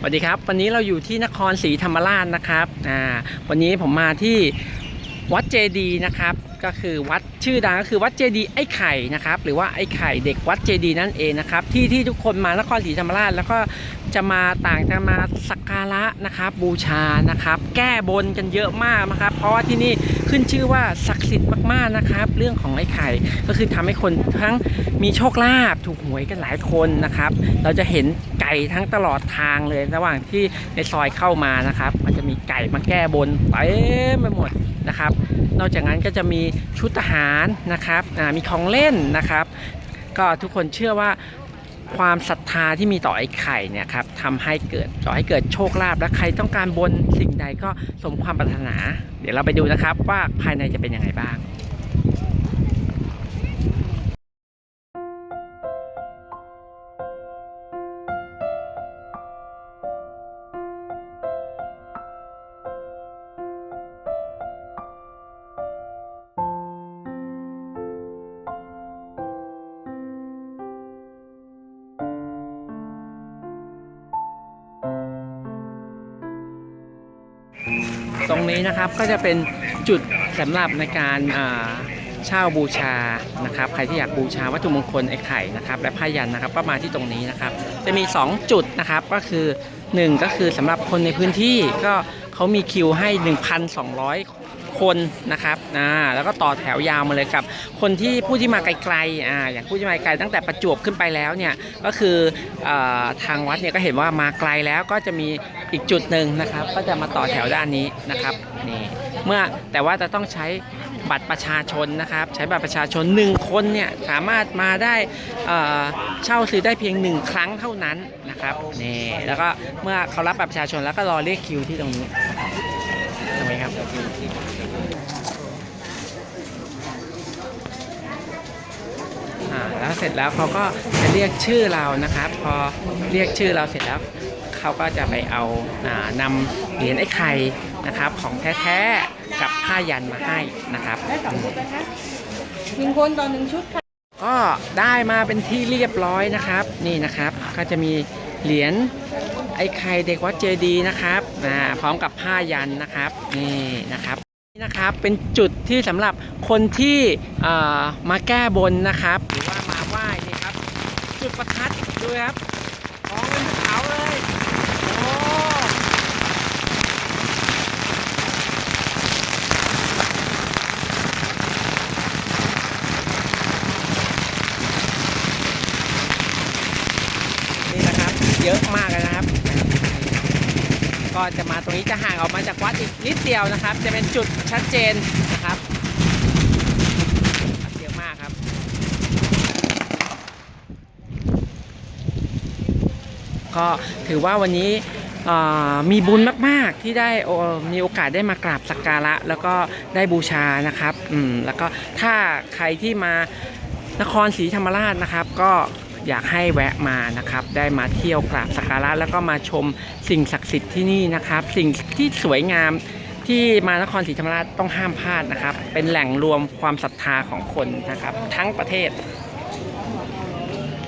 สวัสดีครับ วันนี้เราอยู่ที่นครศรีธรรมราชนะครับอ่าวันนี้ผมมาที่ วัดเจดีนะครับก็คือวัดชื่อดังก็คือวัดเจดีไอ้ไข่นะครับหรือว่าไอ้ไข่เด็กวัดเจดีนั่นเองนะครับที่ที่ทุกคนมานครศรีธรรมราช แล้วก็จะมาต่างจะมาสักการะนะครับบูชานะครับ แก้บนกันเยอะมากนะครับ เพราะว่าที่นี่ขึ้นชื่อว่าศักดิ์สิทธิ์มากๆนะครับ เรื่องของไอ้ไข่ก็คือทำให้คนทั้งมีโชคลาภถูกหวยกันหลายคนนะครับ เราจะเห็นไก่ทั้งตลอดทางเลยระหว่างที่ในซอยเข้ามานะครับ มีไก่มาแก้บนเต็มไปหมดนะครับ นอกจากนั้นก็จะมีชุดทหารนะครับมีของเล่นนะครับ ก็ทุกคนเชื่อว่าความศรัทธาที่มีต่อไอ้ไข่เนี่ยครับทำให้เกิดต่อให้เกิดโชคลาภและใครต้องการบนสิ่งใดก็สมความปรารถนา เดี๋ยวเราไปดูนะครับว่าภายในจะเป็นยังไงบ้าง ตรงนี้นะครับก็จะเป็นจุดสำหรับในการเช่าบูชานะครับใครที่อยากบูชาวัตถุมงคลไอ้ไข่นะครับและผ้ายันนะครับก็มาที่ตรงนี้นะครับ จะมี 2 จุดนะครับก็คือ 1 ก็คือสำหรับคนในพื้นที่ก็เขามีคิวให้ 1,200 คนนะครับอ่าแล้วก็ต่อแถวยาวมาเลยกับ คนที่ผู้ที่มาไกลๆอ่าอย่างผู้ที่มาไกลตั้งแต่ประจวบขึ้นไปแล้วเนี่ยก็คืออทางวัดเนี่ยก็เห็นว่ามาไกลแล้วก็จะมี อีกจุดหนึ่งนะครับ ก็จะมาต่อแถวด้านนี้นะครับนี่เมื่อแต่ว่าจะต้องใช้บัตรประชาชนนะครับ ใช้บัตรประชาชน 1 คนเนี่ยสามารถมาได้เช่าซื้อได้เพียง 1 ครั้งเท่านั้นนะครับนี่แล้วก็เมื่อเขารับบัตรประชาชนแล้วก็รอเรียกคิวที่ตรงนี้ตรงนี้ครับแล้วเสร็จแล้วเขาก็จะเรียกชื่อเรานะครับ พอเรียกชื่อเราเสร็จแล้ว เขาก็จะไปเอาอ่านำเหรียญไอ้ไข่นะครับของแท้ๆกับผ้ายันมาให้นะครับได้สองชุดนะคะหนึ่งคนต่อหนึ่งชุดค่ะก็ได้มาเป็นที่เรียบร้อยนะครับ นี่นะครับก็จะมีเหรียญไอ้ไข่เด็กวัดเจดีย์นะครับอ่าพร้อมกับผ้ายันนะครับนี่นะครับนี่นะครับเป็นจุดที่สำหรับคนที่อ่ามาแก้บนนะครับ หรือว่ามาไหว้นี่ครับ จุดประทัดดูครับของเป็นภูเขาเลยโอ้นี่นะครับ เยอะมากเลยนะครับ ก็จะมาตรงนี้จะห่างออกมาจากวัดอีกนิดเดียวนะครับ จะเป็นจุดชัดเจนนะครับเยอะมากครับ ก็ถือว่าวันนี้มีบุญมาก ๆ ที่ได้มีโอกาสได้มากราบสักการะ แล้วก็ได้บูชานะครับ อืม แล้วก็ถ้าใครที่มานครศรีธรรมราชนะครับ ก็ อยากให้แวะมานะครับ ได้มาเที่ยวกราบสักการะแล้วก็มาชมสิ่งศักดิ์สิทธิ์ที่นี่นะครับ สิ่งที่สวยงามที่มานครศรีธรรมราชต้องห้ามพลาดนะครับ เป็นแหล่งรวมความศรัทธาของคนนะครับ ทั้งประเทศ